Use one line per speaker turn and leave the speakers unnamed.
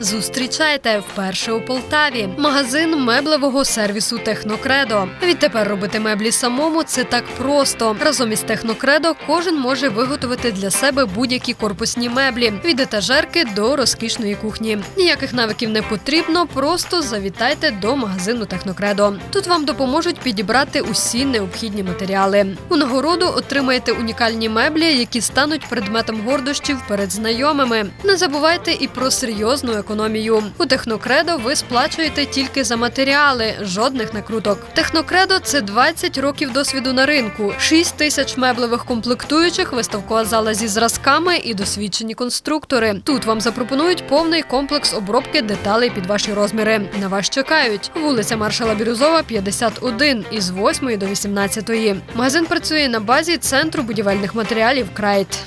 Зустрічайте вперше у Полтаві. Магазин меблевого сервісу Технокредо. Відтепер робити меблі самому це так просто. Разом із Технокредо кожен може виготовити для себе будь-які корпусні меблі від етажерки до розкішної кухні. Ніяких навиків не потрібно, просто завітайте до магазину Технокредо. Тут вам допоможуть підібрати усі необхідні матеріали. У нагороду отримаєте унікальні меблі, які стануть предметом гордощів перед знайомими. Не забувайте і про серйозну економію. У Технокредо ви сплачуєте тільки за матеріали, жодних накруток. Технокредо це 20 років досвіду на ринку, 6 тисяч меблевих комплектуючих, виставкова зала зі зразками і досвідчені конструктори. Тут вам запропонують повний комплекс обробки деталей під ваші розміри. На вас чекають вулиця Маршала Бірюзова, 51, із 8 до 18. Магазин працює на базі центру будівельних матеріалів Крайт.